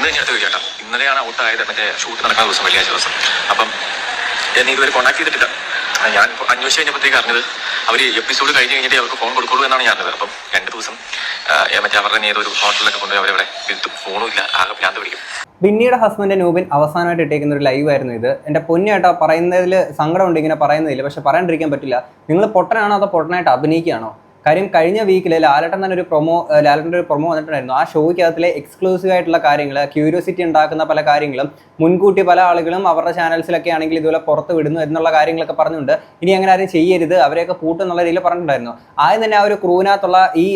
ഇന്ന് ഞാൻ അടുത്ത് ചേട്ടാ ഇന്നലെയാണ് ഔട്ട് ആയത് മറ്റേ ഷൂട്ട് നടക്കുന്ന ദിവസം വെള്ളിയാഴ്ച ദിവസം. അപ്പം എന്നെ ഇതുവരെ കോൺടാക്ട് ചെയ്തിട്ടില്ല. ഞാൻ അന്വേഷിച്ച് കഴിഞ്ഞപ്പോഴത്തേക്ക് അറിഞ്ഞത് അവർ എപ്പിസോഡ് കഴിഞ്ഞ് കഴിഞ്ഞിട്ട് അവർക്ക് ഫോൺ കൊടുക്കുള്ളൂ എന്നാണ് ഞാൻ അറിഞ്ഞത്. അപ്പം രണ്ട് ദിവസം മറ്റേ അവരുടെ ഒരു ഹോട്ടലിലൊക്കെ കൊണ്ടുപോയി അവരെ ഇരുത്തും ഫോണും ഇല്ല. ആകെ ഭ്രാന്ത് പിടിക്കും. പിന്നീട് ഹസ്ബൻഡ് നൂബിൻ അവസാനമായിട്ട് ഇട്ടേക്കുന്ന ഒരു ലൈവ് ആയിരുന്നു ഇത്. എന്റെ പൊന്നേട്ടാ പറയുന്നതിൽ സങ്കടമുണ്ട് ഇങ്ങനെ പറയുന്നതിൽ പക്ഷെ പറയാണ്ടിരിക്കാൻ പറ്റില്ല. നിങ്ങൾ പൊട്ടനാണോ അതോ പൊട്ടനായിട്ട് അഭിനയിക്കുകയാണോ? കാര്യം കഴിഞ്ഞ വീക്കിൽ ലാലട്ടൻ തന്നെ ഒരു പ്രൊമോ ലാലട്ടന്റെ ഒരു പ്രൊമോ വന്നിട്ടുണ്ടായിരുന്നു. ആ ഷോയ്ക്കകത്തിലെ എക്സ്ക്ലൂസീവ് ആയിട്ടുള്ള കാര്യങ്ങൾ ക്യൂരിയോസിറ്റി ഉണ്ടാക്കുന്ന പല കാര്യങ്ങളും മുൻകൂട്ടി പല ആളുകളും അവരുടെ ചാനൽസിലൊക്കെ ആണെങ്കിൽ ഇതുപോലെ പുറത്ത് വിടുന്നു എന്നുള്ള കാര്യങ്ങളൊക്കെ പറഞ്ഞുകൊണ്ട് ഇനി അങ്ങനെ ആരും ചെയ്യരുത്. അവരെയൊക്കെ പൂട്ടും എന്നുള്ള രീതിയിൽ പറഞ്ഞിട്ടുണ്ടായിരുന്നു. ആദ്യം തന്നെ ആ ഒരു ക്രൂവിനകത്തുള്ള ഈ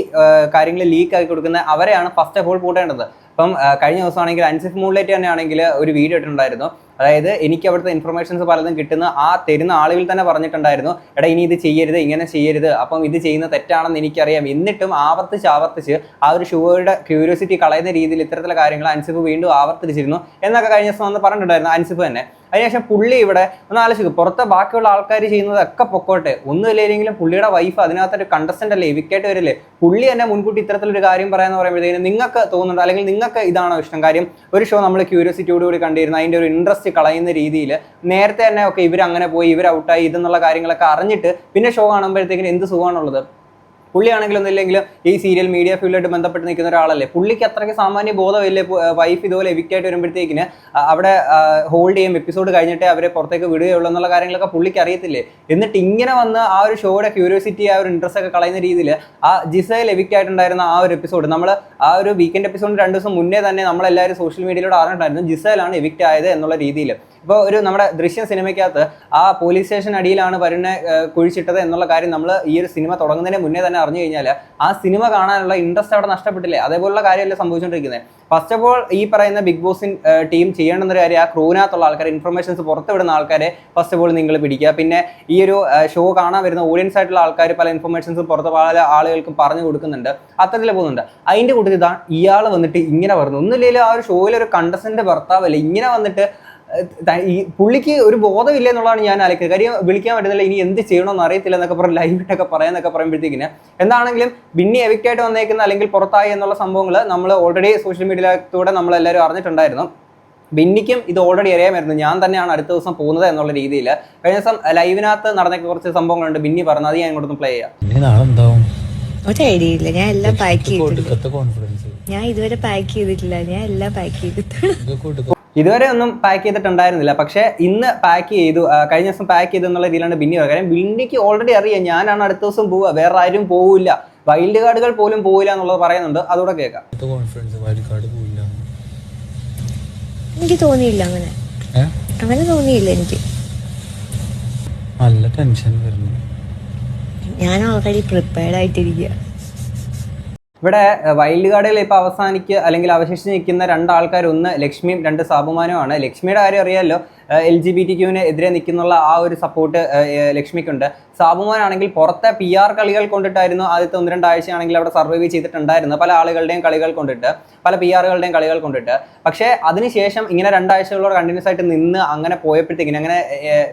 കാര്യങ്ങൾ ലീക്ക് ആക്കി കൊടുക്കുന്ന അവരെയാണ് ഫസ്റ്റ് ഓഫ് ഓൾ പൂട്ടേണ്ടത്. അപ്പം കഴിഞ്ഞ ദിവസമാണെങ്കിൽ അൻസിഫ് മൂൺലൈറ്റ് തന്നെ ആണെങ്കിൽ ഒരു വീഡിയോ ഇട്ടിട്ടുണ്ടായിരുന്നു. അതായത് എനിക്ക് അവിടുത്തെ ഇൻഫർമേഷൻസ് പലതും കിട്ടുന്ന ആ തരുന്ന ആളുകൾ തന്നെ പറഞ്ഞിട്ടുണ്ടായിരുന്നു എടാ ഇനി ഇത് ചെയ്യരുത് ഇങ്ങനെ ചെയ്യരുത്. അപ്പം ഇത് ചെയ്യുന്ന തെറ്റാണെന്ന് എനിക്കറിയാം. എന്നിട്ടും ആവർത്തിച്ച് ആവർത്തിച്ച് ആ ഒരു ഷുവയുടെ ക്യൂരിയോസിറ്റി കളയുന്ന രീതിയിൽ ഇത്തരത്തിലുള്ള കാര്യങ്ങൾ അൻസിഫ് വീണ്ടും ആവർത്തിച്ചിരുന്നു എന്നൊക്കെ കഴിഞ്ഞ ദിവസം വന്ന് പറഞ്ഞിട്ടുണ്ടായിരുന്നു അൻസിഫ് തന്നെ. അതിനുശേഷം പുള്ളി ഇവിടെ ഒന്ന് ആലോചിച്ചു പുറത്തെ ബാക്കിയുള്ള ആൾക്കാർ ചെയ്യുന്നതൊക്കെ പൊക്കോട്ടെ. ഒന്നുമില്ലെങ്കിലും പുള്ളിയുടെ വൈഫ് അതിനകത്തൊരു കണ്ടസ്റ്റന്റ് അല്ലേ വിക്കറ്റ് വരില്ലേ? പുള്ളി തന്നെ മുൻകൂട്ടി ഇത്തരത്തിലൊരു കാര്യം പറയാന്ന് പറയുമ്പോഴത്തേക്കും നിങ്ങൾക്ക് തോന്നുന്നുണ്ട് അല്ലെങ്കിൽ നിങ്ങൾക്ക് ഇതാണോ ഇഷ്ടം? കാര്യം ഒരു ഷോ നമ്മൾ ക്യൂരിയോസിറ്റിയോടുകൂടി കണ്ടിരുന്നു. അതിന്റെ ഒരു ഇൻട്രസ്റ്റ് കളയുന്ന രീതിയിൽ നേരത്തെ തന്നെ ഒക്കെ ഇവർ അങ്ങനെ പോയി ഇവർ ഔട്ടായി ഇതെന്നുള്ള കാര്യങ്ങളൊക്കെ അറിഞ്ഞിട്ട് പിന്നെ ഷോ കാണുമ്പോഴത്തേക്കിന് എന്ത് സുഖമാണുള്ളത്? പുള്ളിയാണെങ്കിലും ഒന്നില്ലെങ്കിലും ഈ സീരിയൽ മീഡിയ ഫീൽഡായിട്ട് ബന്ധപ്പെട്ട് നിൽക്കുന്ന ഒരാളല്ലേ? പുള്ളിക്ക് അത്രയ്ക്ക് സാമാന്യ ബോധമില്ലേ? വൈഫ് ഇതുപോലെ എവിക്റ്റ് ആയിട്ട് വരുമ്പോഴത്തേക്കിന് അവിടെ ഹോൾഡ് ചെയ്യും എപ്പിസോഡ് കഴിഞ്ഞിട്ടേ അവരെ പുറത്തേക്ക് വിടുകയുള്ളൂ എന്നുള്ള കാര്യങ്ങളൊക്കെ പുള്ളിക്ക് അറിയത്തില്ലേ? എന്നിട്ട് ഇങ്ങനെ വന്ന് ആ ഒരു ഷോയുടെ ക്യൂരിയോസിറ്റി ആ ഒരു ഇൻട്രസ്റ്റ് ഒക്കെ കളയുന്ന രീതിയിൽ ആ ജിസയിൽ എവിക്റ്റ് ആയിട്ടുണ്ടായിരുന്ന ആ ഒരു എപ്പിസോഡ് നമ്മൾ ആ ഒരു വീക്കെൻഡ് എപ്പിസോഡ് രണ്ട് ദിവസം മുന്നേ തന്നെ നമ്മളെല്ലാവരും സോഷ്യൽ മീഡിയയിലൂടെ അറിഞ്ഞിട്ടുണ്ടായിരുന്നു ജിസയിലാണ് എവിക്റ്റ് ആയത് എന്നുള്ള രീതിയിൽ. ഇപ്പോൾ ഒരു നമ്മുടെ ദൃശ്യം സിനിമയ്ക്കകത്ത് ആ പോലീസ് സ്റ്റേഷൻ അടിയിലാണ് വരുണെ ഏഹ്, കുഴിച്ചിട്ടത് എന്നുള്ള കാര്യം നമ്മൾ ഈ ഒരു സിനിമ തുടങ്ങുന്നതിന് മുന്നേ തന്നെ അറിഞ്ഞു കഴിഞ്ഞാൽ ആ സിനിമ കാണാനുള്ള ഇൻട്രസ്റ്റ് അവിടെ നഷ്ടപ്പെട്ടില്ലേ? അതേപോലുള്ള കാര്യമല്ലേ സംഭവിച്ചുകൊണ്ടിരിക്കുന്നത് ഫസ്റ്റ് ഓഫ് ഓൾ ഈ പറയുന്ന ബിഗ് ബോസിൻ ടീം ചെയ്യേണ്ടുന്ന ഒരു കാര്യം ആ ക്രൂവിനകത്തുള്ള ആൾക്കാർ ഇൻഫർമേഷൻസ് പുറത്തുവിടുന്ന ആൾക്കാരെ ഫസ്റ്റ് ഓഫ് ഓൾ നിങ്ങൾ പിടിക്കുക. പിന്നെ ഈ ഒരു ഷോ കാണാൻ വരുന്ന ഓഡിയൻസ് ആയിട്ടുള്ള ആൾക്കാർ പല ഇൻഫർമേഷൻസും പുറത്ത് പല ആളുകൾക്കും പറഞ്ഞു കൊടുക്കുന്നുണ്ട്. അത്തരത്തിൽ പോകുന്നുണ്ട്. അതിന്റെ കൂട്ടത്തിൽ ഇതാ ഇയാൾ വന്നിട്ട് ഇങ്ങനെ പറഞ്ഞു ഒന്നുമില്ലെങ്കിലും ആ ഒരു ഷോയിൽ ഒരു കണ്ടസ്റ്റന്റ് ഭർത്താവല്ലേ ഇങ്ങനെ വന്നിട്ട് ഈ പുള്ളിക്ക് ഒരു ബോധമില്ല എന്നുള്ളതാണ് ഞാൻ ആലോചിക്കുന്നത്. കാര്യം വിളിക്കാൻ പറ്റുന്നില്ല ഇനി എന്ത് ചെയ്യണമെന്ന് അറിയത്തില്ല എന്നൊക്കെ പറഞ്ഞ് ലൈവിട്ടൊക്കെ പറയാന്നൊക്കെ പറയുമ്പോഴത്തേക്കിന് എന്താണെങ്കിലും ബിന്നി എവിക്റ്റ് ആയിട്ട് വന്നേക്കുന്ന അല്ലെങ്കിൽ പുറത്തായി എന്നുള്ള സംഭവങ്ങൾ നമ്മൾ ഓൾറെഡി സോഷ്യൽ മീഡിയയിലൂടെ നമ്മൾ എല്ലാവരും അറിഞ്ഞിട്ടുണ്ടായിരുന്നു. ബിന്നിക്കും ഇത് ഓൾറെഡി അറിയാമായിരുന്നു. ഞാൻ തന്നെയാണ് അടുത്ത ദിവസം പോകുന്നത് എന്നുള്ള രീതിയിൽ കഴിഞ്ഞ ദിവസം ലൈവിനകത്ത് നടന്ന കുറച്ച് സംഭവങ്ങളുണ്ട്. ബിന്നി പറഞ്ഞത് അത് ഞാൻ ഇങ്ങോട്ടൊന്ന് പ്ലേ ചെയ്യാം. ഞാൻ എല്ലാം പാക്ക് ഞാൻ ഇതുവരെ പാക്ക് ചെയ്തിട്ടില്ല. ഞാൻ എല്ലാം പാക്ക് ചെയ്തിട്ടുണ്ട്. ഇതുവരെ ഒന്നും പാക്ക് ചെയ്തിട്ടുണ്ടായിരുന്നില്ല. പക്ഷേ ഇന്ന് പാക്ക് ചെയ്തു. കഴിഞ്ഞ ദിവസം പാക്ക് ചെയ്തു എന്നുള്ള രീതിയിലാണ് ബിന്നി പറയുന്നത്. കാര്യം ബിന്നിക്ക് ഓൾറെഡി അറിയാം ഞാനാണ് അടുത്ത ദിവസം പോവുക. വേറെ ആരും പോവില്ല. വൈൽഡ് കാർഡുകൾ പോലും പോവില്ല എന്നുള്ളത് പറയുന്നുണ്ട്. അതോടെ കേൾക്കാം. എനിക്ക് തോന്നിയില്ല അങ്ങനെ. അങ്ങനെ തോന്നിയില്ല എനിക്ക്. നല്ല ടെൻഷൻ വരുന്നു. ഞാൻ ഓൾറെഡി പ്രിപ്പയർഡ് ആയിട്ടിരിക്കുക ഇവിടെ വൈൽഡ് കാർഡിൽ ഇപ്പോൾ അവസാനിക്ക് അല്ലെങ്കിൽ അവശേഷിച്ച് നിൽക്കുന്ന രണ്ടാൾക്കാർ ഒന്ന് ലക്ഷ്മിയും രണ്ട് സാബുമാനുമാണ്. ലക്ഷ്മിയുടെ കാര്യം അറിയാമല്ലോ എൽ ജി ബി ടി ക്യൂവിന് എതിരെ നിൽക്കുന്നുള്ള ആ ഒരു സപ്പോർട്ട് ലക്ഷ്മിക്കുണ്ട്. സാബുമാനാണെങ്കിൽ പുറത്തെ പി ആർ കളികൾ കൊണ്ടിട്ടായിരുന്നു ആദ്യത്തെ ഒന്ന് രണ്ടാഴ്ചയാണെങ്കിൽ അവിടെ സർവൈവ് ചെയ്തിട്ടുണ്ടായിരുന്നു പല ആളുകളുടെയും കളികൾ കൊണ്ടിട്ട് പല പി ആറുകളുടെയും കളികൾ കൊണ്ടിട്ട്. പക്ഷേ അതിനുശേഷം ഇങ്ങനെ രണ്ടാഴ്ചകളോട് കണ്ടിന്യൂസ് ആയിട്ട് നിന്ന് അങ്ങനെ പോയപ്പോഴത്തേക്കിന് അങ്ങനെ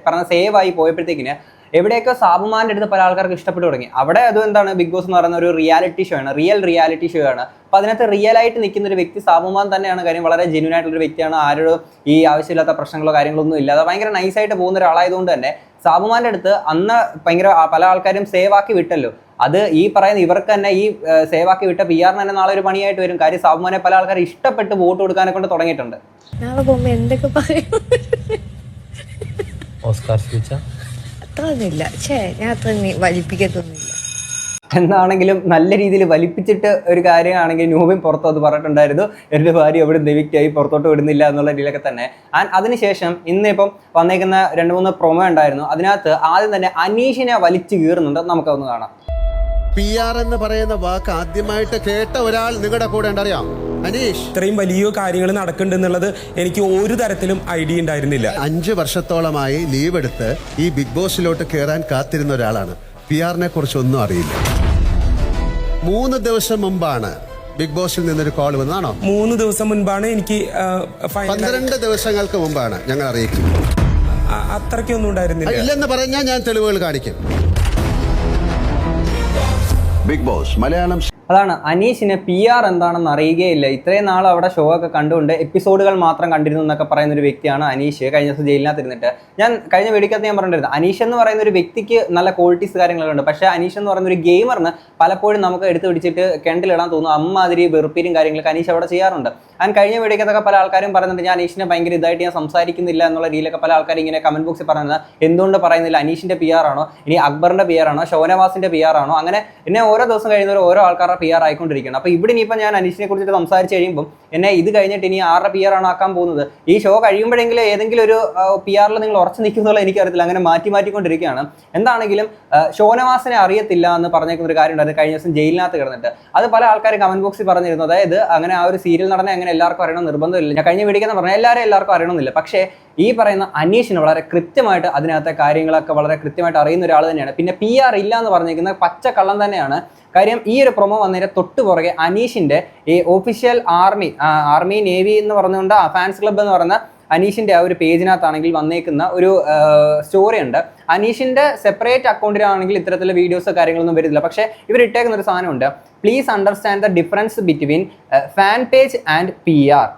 പറഞ്ഞ സേവ് ആയി പോയപ്പോഴത്തേക്കിന് എവിടെയൊക്കെ സാബുമാന്റെ അടുത്ത് പല ആൾക്കാർക്ക് ഇഷ്ടപ്പെട്ടു തുടങ്ങി. അവിടെ അത് എന്താണ് ബിഗ് ബോസ് എന്ന് പറയുന്ന ഒരു റിയാലിറ്റി ഷോ ആണ്. റിയൽ റിയാലിറ്റി ഷോ ആണ്. അപ്പൊ അതിനകത്ത് റിയൽ ആയിട്ട് നിൽക്കുന്ന ഒരു വ്യക്തി സാബുമാൻ തന്നെയാണ്. കാര്യം വളരെ ജെന്യൂൻ ആയിട്ടുള്ള ഒരു വ്യക്തിയാണ്. ആരോടും ഈ ആവശ്യമില്ലാത്ത പ്രശ്നങ്ങളോ കാര്യങ്ങളോ ഒന്നും ഇല്ലാതെ ഭയങ്കര നൈസ് ആയിട്ട് പോകുന്ന ഒരാളായതുകൊണ്ട് തന്നെ സാബുമാന്റെ അടുത്ത് അന്ന് ഭയങ്കര പല ആൾക്കാരും സേവ് ആക്കി വിട്ടല്ലോ. അത് ഈ പറയുന്ന ഇവർക്ക് തന്നെ ഈ സേവ് ആക്കി വിട്ട പി ആറിന് തന്നെ നാളെ ഒരു പണിയായിട്ട് വരും. കാര്യം സാബുമാനെ പല ആൾക്കാർ ഇഷ്ടപ്പെട്ട് വോട്ട് കൊടുക്കാനെ കൊണ്ട് തുടങ്ങിയിട്ടുണ്ട്. എന്തൊക്കെ പറയും? ഓസ്കാർ സ്പീച്ച അത്ര ഒന്നുമില്ല ഛേ ഞാൻ അത്ര വലിപ്പിക്കത്തൊന്നുമില്ല. എന്നാണെങ്കിലും നല്ല രീതിയിൽ വലിപ്പിച്ചിട്ട് ഒരു കാര്യമാണെങ്കിൽ നൂബിൻ പുറത്ത് അത് പറഞ്ഞിട്ടുണ്ടായിരുന്നു എന്റെ ഭാര്യ എവിടെ ദവിക്കായി പുറത്തോട്ട് വിടുന്നില്ല എന്നുള്ള രീതിയിലൊക്കെ തന്നെ. ആൻഡ് അതിനുശേഷം ഇന്നിപ്പം വന്നേക്കുന്ന രണ്ട് മൂന്ന് പ്രൊമോ ഉണ്ടായിരുന്നു. അതിനകത്ത് ആദ്യം തന്നെ അനീഷിനെ വലിച്ചു കീറുന്നുണ്ട്. നമുക്കതൊന്ന് കാണാം. പി ആർ എന്ന് പറയുന്ന വാക്ക് ആദ്യമായിട്ട് കേട്ട ഒരാൾ നിങ്ങളുടെ കൂടെ ഉണ്ടറിയാം. ഇത്രയും വലിയ കാര്യങ്ങൾ നടക്കുന്നുണ്ടെന്നുള്ളത് എനിക്ക് ഒരു തരത്തിലും ഐഡിയ ഉണ്ടായിരുന്നില്ല. അഞ്ച് വർഷത്തോളമായി ലീവ് എടുത്ത് ഈ ബിഗ് ബോസിലോട്ട് കയറാൻ കാത്തിരുന്ന ഒരാളാണ്. പി ആറിനെ കുറിച്ച് ഒന്നും അറിയില്ല. മൂന്ന് ദിവസം മുമ്പാണ് ബിഗ് ബോസിൽ നിന്നൊരു കോൾ വന്നതാണോ? മൂന്ന് ദിവസം മുൻപാണ് എനിക്ക് പന്ത്രണ്ട് ദിവസങ്ങൾക്ക് മുമ്പാണ് ഞങ്ങൾ അറിയിക്കുന്നത് അത്രയ്ക്കൊന്നും ഉണ്ടായിരുന്നില്ല. ഇല്ലെന്ന് പറഞ്ഞാൽ ഞാൻ തെളിവുകൾ കാണിക്കും. ബിഗ് ബോസ് മലയാളം അതാണ് അനീഷിനെ പി ആർ എന്താണെന്ന് അറിയുകയില്ല. ഇത്രയും നാൾ അവിടെ ഷോ ഒക്കെ കണ്ടുകൊണ്ട് എപ്പിസോഡുകൾ മാത്രം കണ്ടിരുന്നു എന്നൊക്കെ പറയുന്ന ഒരു വ്യക്തിയാണ് അനീഷ്. കഴിഞ്ഞ ദിവസം ജയിലിനകത്ത് ഇരുന്നിട്ട് ഞാൻ കഴിഞ്ഞ വീഡിയോക്കകത്ത് ഞാൻ പറഞ്ഞിരുന്നു അനീഷ് എന്ന് പറയുന്ന ഒരു വ്യക്തിക്ക് നല്ല ക്വാളിറ്റീസ് കാര്യങ്ങളൊക്കെ ഉണ്ട്. പക്ഷേ അനീഷ് എന്ന് പറയുന്ന ഒരു ഗെയിമറിന് പലപ്പോഴും നമുക്ക് എടുത്ത് പിടിച്ചിട്ട് കിണറ്റിലിടാൻ തോന്നും അമ്മാതിരി വെറുപ്പീരും കാര്യങ്ങളൊക്കെ അനീഷ് അവിടെ ചെയ്യാറുണ്ട്. ഞാൻ കഴിഞ്ഞ വീഡിയോക്കത്തൊക്കെ പല ആൾക്കാരും പറയുന്നുണ്ട് ഞാൻ അനീഷിനെ ഭയങ്കര ഇതായിട്ട് ഞാൻ സംസാരിക്കുന്നില്ല എന്നുള്ള രീതിയിലൊക്കെ പല ആൾക്കാരും ഇങ്ങനെ കമന്റ് ബോക്സിൽ പറയുന്നത്. എന്തുകൊണ്ട് പറയുന്നില്ല? അനീഷിന്റെ പി ആർ ആണോ? ഇനി അക്ബറിന്റെ പി ആർ ആണോ? ഷോനവാസിന്റെ പി ആർ ആണോ? അങ്ങനെ എന്നെ ഓരോ ദിവസം കഴിയുന്നവർ ഓരോ ആൾക്കാരുടെ പി ആർ ആയിക്കൊണ്ടിരിക്കുകയാണ്. അപ്പോൾ ഇവിടെ ഇനിയിപ്പോൾ ഞാൻ അനീഷിനെ കുറിച്ചിട്ട് സംസാരിച്ച് കഴിയുമ്പോൾ എന്നെ ഇത് കഴിഞ്ഞിട്ട് ഇനി ആരുടെ പി ആർ ആണ് ആക്കാൻ പോകുന്നത്? ഈ ഷോ കഴിയുമ്പോഴെങ്കിലും ഏതെങ്കിലും ഒരു പി ആറിൽ നിങ്ങൾ ഉറച്ചു നിൽക്കുന്നുള്ള എനിക്കറിയത്തില്ല. അങ്ങനെ മാറ്റി മാറ്റിക്കൊണ്ടിരിക്കുകയാണ്. എന്താണെങ്കിലും ഷോനവാസിനെ അറിയത്തില്ല എന്ന് പറഞ്ഞേക്കുന്ന ഒരു കാര്യം ഉണ്ടായിരുന്നു കഴിഞ്ഞ ദിവസം ജയിലിനകത്ത് കിടന്നിട്ട്. അത് പല ആൾക്കാർ കമന്റ് ബോക്സിൽ പറഞ്ഞിരുന്നു. അതായത് അങ്ങനെ ആ ഒരു സീരിയൽ നടനെ അങ്ങനെ എല്ലാവർക്കും അറിയണം നിർബന്ധമില്ല. ഞാൻ കഴിഞ്ഞ വീടിക്കുന്ന പറഞ്ഞാൽ എല്ലാവരും എല്ലാവർക്കും അറിയണമെന്നില്ല. പക്ഷേ ഈ പറയുന്ന അനീഷിന് വളരെ കൃത്യമായിട്ട് അതിനകത്തെ കാര്യങ്ങളൊക്കെ വളരെ കൃത്യമായിട്ട് അറിയുന്ന ഒരാൾ തന്നെയാണ്. പിന്നെ പി ആർ ഇല്ല എന്ന് പറഞ്ഞിരിക്കുന്ന പച്ച കള്ളം തന്നെയാണ്. കാര്യം ഈ ഒരു പ്രൊമോ വന്നതിന് തൊട്ട് പുറകെ അനീഷിന്റെ ഈ ഒഫീഷ്യൽ ആർമി ആർമി നേവി എന്ന് പറഞ്ഞുകൊണ്ട് ഫാൻസ് ക്ലബ്ബ് എന്ന് പറയുന്ന അനീഷിന്റെ ആ ഒരു പേജിനകത്താണെങ്കിൽ വന്നേക്കുന്ന ഒരു സ്റ്റോറി ഉണ്ട്. അനീഷിന്റെ സെപ്പറേറ്റ് അക്കൗണ്ടിലാണെങ്കിൽ ഇത്തരത്തിലുള്ള വീഡിയോസ് കാര്യങ്ങളൊന്നും വരുന്നില്ല പക്ഷേ ഇവർ ഇട്ടേക്കുന്ന ഒരു സാധനമുണ്ട്. Please understand the difference between fan page and P R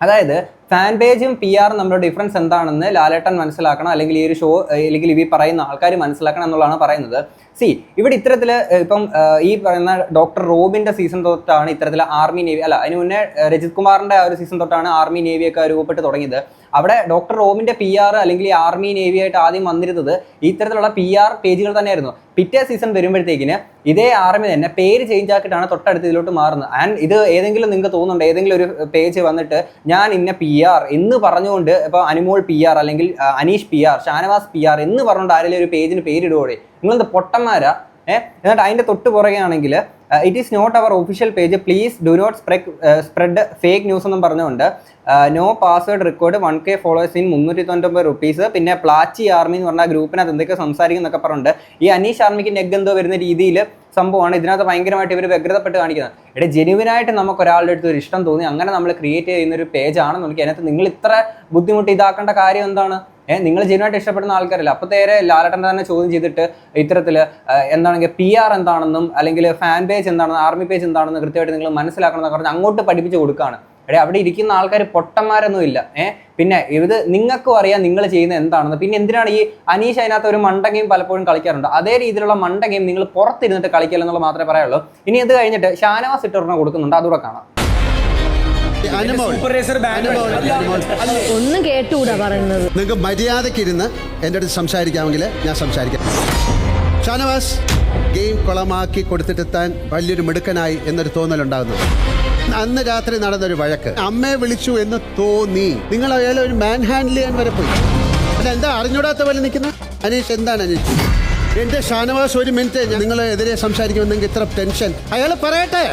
അതായത് ഫാൻ പേജും പി ആറും നമ്മുടെ ഡിഫറൻസ് എന്താണെന്ന് ലാലേട്ടൻ മനസ്സിലാക്കണം അല്ലെങ്കിൽ ഈ ഒരു ഷോ അല്ലെങ്കിൽ ഈ പറയുന്ന ആൾക്കാർ മനസ്സിലാക്കണം എന്നുള്ളതാണ് പറയുന്നത്. സി ഇവിടെ ഇത്തരത്തിൽ ഇപ്പം ഈ പറയുന്ന ഡോക്ടർ റോബിന്റെ സീസൺ തൊട്ടാണ് ഇത്തരത്തിൽ ആർമി നേവി അല്ല അതിന് മുന്നേ രജിത് കുമാറിന്റെ ആ ഒരു സീസൺ തൊട്ടാണ് ആർമി നേവി ഒക്കെ രൂപപ്പെട്ട് തുടങ്ങിയത്. അവിടെ ഡോക്ടർ റോമിന്റെ പി ആർ അല്ലെങ്കിൽ ആർമി നേവി ആയിട്ട് ആദ്യം വന്നിരുന്നത് ഇത്തരത്തിലുള്ള പി ആർ പേജുകൾ തന്നെയായിരുന്നു. പിറ്റേ സീസൺ വരുമ്പോഴത്തേക്കിന് ഇതേ ആർമി തന്നെ പേര് ചേഞ്ച് ആക്കിയിട്ടാണ് തൊട്ടടുത്ത് ഇതിലോട്ട് മാറുന്നത്. ആൻഡ് ഇത് ഏതെങ്കിലും നിങ്ങൾക്ക് തോന്നുന്നുണ്ട്? ഏതെങ്കിലും ഒരു പേജ് വന്നിട്ട് ഞാൻ ഇന്ന പി ആർ എന്ന് പറഞ്ഞുകൊണ്ട് ഇപ്പോൾ അനിമോൾ പി ആർ അല്ലെങ്കിൽ Aneesh P R Shanavas P R എന്ന് പറഞ്ഞുകൊണ്ട് ആരെങ്കിലും ഒരു പേജിന് പേരിടുവോടെ? നിങ്ങളെന്ത് പൊട്ടന്മാരാ? ഏഹ് എന്നിട്ട് അതിന്റെ തൊട്ട് പുറകെ ആണെങ്കിൽ it is not our official page please do not spread spread fake news എന്നും പറഞ്ഞുകൊണ്ട് no password record one K followers in മുന്നൂറ്റി തൊണ്ണൂറ്റൊമ്പത് റുപ്പീസ് പിന്നെ പ്ലാച്ചി ആർമി എന്ന് പറഞ്ഞ ഗ്രൂപ്പിനകത്ത് എന്തൊക്കെ സംസാരിക്കും എന്നൊക്കെ പറഞ്ഞിട്ടുണ്ട് ഈ അനീഷ് ആർമിക്ക് നെഗ് എന്തോ വരുന്ന രീതിയിൽ സംഭവമാണ്. ഇതിനകത്ത് ഭയങ്കരമായിട്ട് ഇവർ വ്യഗ്രതപ്പെട്ട് കാണിക്കുന്നത്. ഇവിടെ ജെനുവിനായിട്ട് നമുക്ക് ഒരാളുടെ അടുത്ത് ഒരു ഇഷ്ടം തോന്നി അങ്ങനെ നമ്മൾ ക്രിയേറ്റ് ചെയ്യുന്ന ഒരു പേജ് നമുക്ക് അതിനകത്ത് നിങ്ങൾ ഇത്ര ബുദ്ധിമുട്ട് ഇതാക്കേണ്ട കാര്യം എന്താണ്? ഏഹ് നിങ്ങൾ ജനുവായിട്ട് ഇഷ്ടപ്പെടുന്ന ആൾക്കാരല്ല? അപ്പോൾ നേരെ ലാലട്ടൻ തന്നെ ചോദ്യം ചെയ്തിട്ട് ഇത്തരത്തിൽ എന്താണെങ്കിൽ പി ആർ എന്താണെന്നും അല്ലെങ്കിൽ ഫാൻ പേജ് എന്താണെന്നും ആർമി പേജ് എന്താണെന്ന് കൃത്യമായിട്ട് നിങ്ങൾ മനസ്സിലാക്കണം എന്നൊക്കെ പറഞ്ഞ് അങ്ങോട്ട് പഠിപ്പിച്ച് കൊടുക്കുകയാണ് എടേ അവിടെ ഇരിക്കുന്ന ആൾക്കാർ പൊട്ടന്മാരൊന്നും ഇല്ല. ഏഹ് പിന്നെ ഇത് നിങ്ങൾക്കും അറിയാം നിങ്ങൾ ചെയ്യുന്ന എന്താണെന്ന്. പിന്നെ എന്തിനാണ് ഈ അനീഷ് അതിനകത്ത് ഒരു മണ്ട ഗെയിം പലപ്പോഴും കളിക്കാറുണ്ട്? അതേ രീതിയിലുള്ള മണ്ട ഗെയിം നിങ്ങൾ പുറത്തിരുന്നിട്ട് കളിക്കില്ലെന്നുള്ള മാത്രമേ പറയുള്ളൂ ഇനി ഇത് കഴിഞ്ഞിട്ട് ഷാനവാസ് ഇട്ടൊരെണ്ണം കൊടുക്കുന്നുണ്ട്. അതുകൂടെ കാണാം. ഒന്നും കേട്ടുകൂടാ പറയുന്നത്. നിങ്ങൾക്ക് മര്യാദയ്ക്ക് ഇരുന്ന് എന്റെ അടുത്ത് സംസാരിക്കാമെങ്കിൽ ഞാൻ സംസാരിക്കാം. ഷാനവാസ് ഗെയിം കുളമാക്കി കൊടുത്തിട്ട് താൻ വലിയൊരു മിടുക്കനായി എന്നൊരു തോന്നലുണ്ടാകുന്നു. അന്ന് രാത്രി നടന്നൊരു വഴക്ക്. അമ്മയെ വിളിച്ചു എന്ന് തോന്നി. നിങ്ങൾ അയാളെ ഒരു മാൻ ഹാൻഡിൽ ചെയ്യാൻ വരെ പോയി. അല്ല എന്താ അറിഞ്ഞൂടാത്ത പോലെ നിൽക്കുന്ന അനീഷ് എന്താണ് അനീഷ്? എന്റെ ഷാനവാസ് ഒരു മിനിറ്റ് നിങ്ങളെതിരെ സംസാരിക്കുമെന്നെങ്കിൽ ഇത്ര ടെൻഷൻ അയാൾ പറയട്ടെ.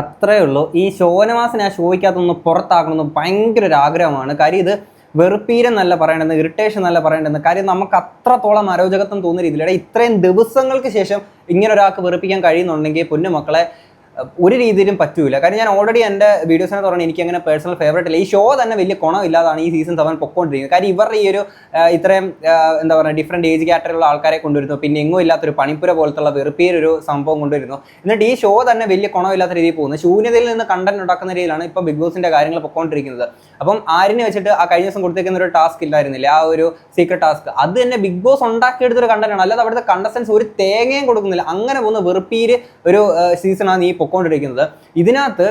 അത്രേ ഉള്ളൂ. ഈ ഷോനവാസിനെ ആ ഷോയ്ക്കകത്തൊന്ന് പുറത്താക്കണമെന്ന് ഭയങ്കര ഒരു ആഗ്രഹമാണ് കാര്യം ഇത് വെറുപ്പീരം നല്ല പറയേണ്ടത് ഇറിറ്റേഷൻ നല്ല പറയേണ്ടത്. കാര്യം നമുക്ക് അത്രത്തോളം അരോചകത്വം തോന്നുന്ന രീതിയിലൂടെ ഇത്രയും ദിവസങ്ങൾക്ക് ശേഷം ഇങ്ങനെ ഒരാൾക്ക് വെറുപ്പിക്കാൻ കഴിയുന്നുണ്ടെങ്കിൽ പൊന്നു മക്കളെ അഹ് ഒരു രീതിയിലും പറ്റൂല. കാരണം ഞാൻ ഓൾറെഡി എന്റെ വീഡിയോസിനെ തുടങ്ങി എനിക്ക് അങ്ങനെ പേഴ്സണൽ ഫേവറേറ്റ് അല്ല. ഈ ഷോ തന്നെ വലിയ കുണമില്ലാതാണ് ഈ സീസൺ സെവൻ പൊക്കോണ്ടിരിക്കുന്നത്. കാര്യം ഇവരുടെ ഈ ഒരു ഇത്രയും എന്താ പറയുക ഡിഫറെന്റ് ഏജ് കാറ്റഗറിയുള്ള ആൾക്കാരെ കൊണ്ടുവരുന്നു. പിന്നെ എങ്ങും ഇല്ലാത്തൊരു പണിപ്പുര പോലത്തുള്ള വെറുപ്പിയൊരു സംഭവം കൊണ്ടുവരുന്നു. എന്നിട്ട് ഈ ഷോ തന്നെ വലിയ ഗുണമില്ലാത്ത രീതിയിൽ പോകുന്നു. ശൂന്യതയിൽ നിന്ന് കണ്ടന്റ് ഉണ്ടാക്കുന്ന രീതിയിലാണ് ഇപ്പോൾ ബിഗ് ബോസിന്റെ കാര്യങ്ങൾ പൊക്കോണ്ടിരിക്കുന്നത്. അപ്പം ആരിനെ വെച്ചിട്ട് ആ കഴിഞ്ഞ ദിവസം കൊടുത്തേക്കുന്ന ഒരു ടാസ്ക് ഇല്ലായിരുന്നില്ല? ആ ഒരു സീക്രട്ട് ടാസ്ക് അത് തന്നെ ബിഗ് ബോസ് ഉണ്ടാക്കിയെടുത്തൊരു കണ്ടന്റ് ആണ്. അല്ലാതെ അവിടുത്തെ കണ്ടസ്റ്റൻസ് ഒരു തേങ്ങയും കൊടുക്കുന്നില്ല. അങ്ങനെ പോകുന്ന വെറുപ്പീര് ഒരു സീസണാണ് ഈ പൊക്കോണ്ടിരിക്കുന്നത്. ഇതിനകത്ത്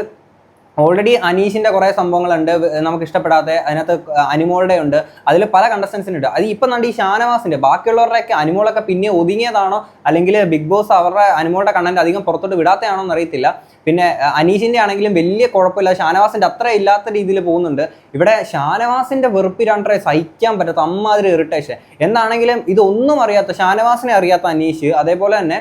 ഓൾറെഡി അനീഷിന്റെ കുറേ സംഭവങ്ങളുണ്ട്. നമുക്ക് ഇഷ്ടപ്പെടാത്ത അതിനകത്ത് അനിമോളുടെ ഉണ്ട്. അതിൽ പല കണ്ടസ്റ്റൻസിന് ഉണ്ട്. അത് ഇപ്പം കണ്ട് ഈ ഷാനവാസിന്റെ ബാക്കിയുള്ളവരുടെയൊക്കെ അനിമോളൊക്കെ പിന്നെ ഒതുങ്ങിയതാണോ? അല്ലെങ്കിൽ ബിഗ് ബോസ് അവരുടെ അനിമോളുടെ കണ്ടന്റ് അധികം പുറത്തോട്ട് വിടാത്തതാണോ എന്ന് അറിയത്തില്ല പിന്നെ അനീഷിന്റെ ആണെങ്കിലും വലിയ കുഴപ്പമില്ല. ഷാനവാസിന്റെ അത്ര ഇല്ലാത്ത രീതിയിൽ പോകുന്നുണ്ട്. ഇവിടെ ഷാനവാസിന്റെ രണ്ടരെ സഹിക്കാൻ പറ്റാത്ത അമ്മാതിരി ഇറിറ്റേഷൻ എന്താണെങ്കിലും ഇതൊന്നും അറിയാത്ത ഷാനവാസിനെ അറിയാത്ത അനീഷ് അതേപോലെ തന്നെ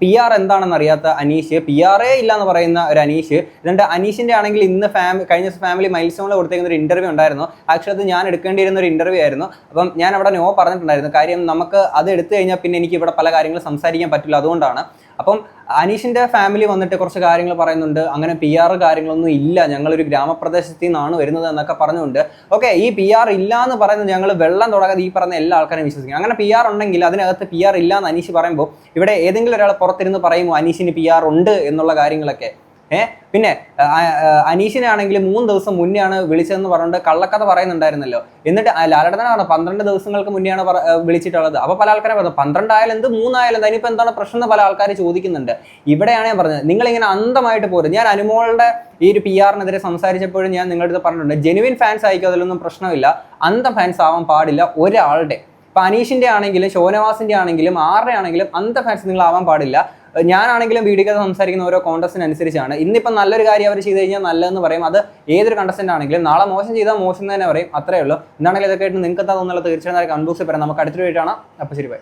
പി ആർ എന്താണെന്ന് അറിയാത്ത അനീഷ്. പി ആറേ ഇല്ല എന്ന് പറയുന്ന ഒരു അനീഷ്. എന്നിട്ട് അനീഷിന്റെ ആണെങ്കിൽ ഇന്ന് ഫാമിലി കഴിഞ്ഞ ഫാമിലി മൈൽസ്റ്റോണിൽ കൊടുത്തേക്കുന്ന ഒരു ഇന്റർവ്യൂ ഉണ്ടായിരുന്നു. ആക്ച്വലി അത് ഞാൻ എടുക്കേണ്ടിയിരുന്ന ഒരു ഇന്റർവ്യൂ ആയിരുന്നു. അപ്പം ഞാൻ അവിടെ നോ പറഞ്ഞിട്ടുണ്ടായിരുന്നു. കാര്യം നമുക്ക് അത് എടുത്തു കഴിഞ്ഞാൽ പിന്നെ എനിക്ക് ഇവിടെ പല കാര്യങ്ങളും സംസാരിക്കാൻ പറ്റില്ല. അതുകൊണ്ടാണ് അപ്പം അനീഷിന്റെ ഫാമിലി വന്നിട്ട് കുറച്ച് കാര്യങ്ങൾ പറയുന്നുണ്ട്. അങ്ങനെ പി ആർ കാര്യങ്ങളൊന്നും ഇല്ല. ഞങ്ങളൊരു ഗ്രാമപ്രദേശത്തു നിന്നാണ് വരുന്നത് എന്നൊക്കെ പറഞ്ഞുകൊണ്ട്. ഓക്കെ ഈ പി ആർ ഇല്ല എന്ന് പറയുന്നത് ഞങ്ങൾ വെള്ളം തുടങ്ങാതെ ഈ പറഞ്ഞ എല്ലാ ആൾക്കാരും വിശ്വസിക്കും. അങ്ങനെ പി ആർ ഉണ്ടെങ്കിൽ അതിനകത്ത് പി ആർ ഇല്ല എന്ന് അനീഷ് പറയുമ്പോൾ ഇവിടെ ഏതെങ്കിലും ഒരാൾ പുറത്തിരുന്ന് പറയുമോ അനീഷിന് പി ആർ ഉണ്ട് എന്നുള്ള കാര്യങ്ങളൊക്കെ? ഏഹ് പിന്നെ അനീഷിനെ ആണെങ്കിൽ മൂന്ന് ദിവസം മുന്നെയാണ് വിളിച്ചതെന്ന് പറഞ്ഞുകൊണ്ട് കള്ളക്കഥ പറയുന്നുണ്ടായിരുന്നല്ലോ. എന്നിട്ട് ലാലടനാണ് പന്ത്രണ്ട് ദിവസങ്ങൾക്ക് മുന്നെയാണ് വിളിച്ചിട്ടുള്ളത്. അപ്പൊ പല ആൾക്കാരും പറഞ്ഞു പന്ത്രണ്ടായാലും എന്ത് മൂന്നായാലും എന്ത് അതിനിപ്പോ എന്താണ് പ്രശ്നം എന്ന് പല ആൾക്കാർ ചോദിക്കുന്നുണ്ട്. ഇവിടെയാണ് ഞാൻ പറഞ്ഞത് നിങ്ങൾ ഇങ്ങനെ അന്തമായിട്ട് പോരും ഞാൻ അനുമോളുടെ ഈ ഒരു പി ആറിനെതിരെ സംസാരിച്ചപ്പോഴും ഞാൻ നിങ്ങളുടെ പറഞ്ഞിട്ടുണ്ട് ജെനുവിൻ ഫാൻസ് ആയിരിക്കും അതിലൊന്നും പ്രശ്നമില്ല. അന്ധ ഫാൻസ് ആവാൻ പാടില്ല ഒരാളുടെ. ഇപ്പൊ അനീഷിന്റെ ആണെങ്കിലും ശോനവാസിന്റെ ആണെങ്കിലും ആരുടെ ആണെങ്കിലും അന്ത ഫാൻസ് നിങ്ങൾ ആവാൻ പാടില്ല. ഞാനാണെങ്കിലും വീഡിയോ കഥ സംസാരിക്കുന്ന ഓരോ കോണ്ടസ്റ്റിന് അനുസരിച്ചാണ് ഇന്നിപ്പം നല്ലൊരു കാര്യം അവർ ചെയ്ത് കഴിഞ്ഞാൽ നല്ലതെന്ന് പറയും. അത് ഏതൊരു കണ്ടസ്റ്റന്റ് ആണെങ്കിലും നാളെ മോശം ചെയ്താൽ മോശം തന്നെ പറയും. അത്രേ ഉള്ളൂ. എന്താണെങ്കിലും ഇതൊക്കെ ആയിട്ട് നിങ്ങൾക്ക് എന്താ തോന്നുന്നത് തീർച്ചയായും കൺഫ്യൂസ് പറയാം. നമുക്ക് അടുത്തൊരു വീട്ടാണ് അപ്പോൾ ശരി ബൈ.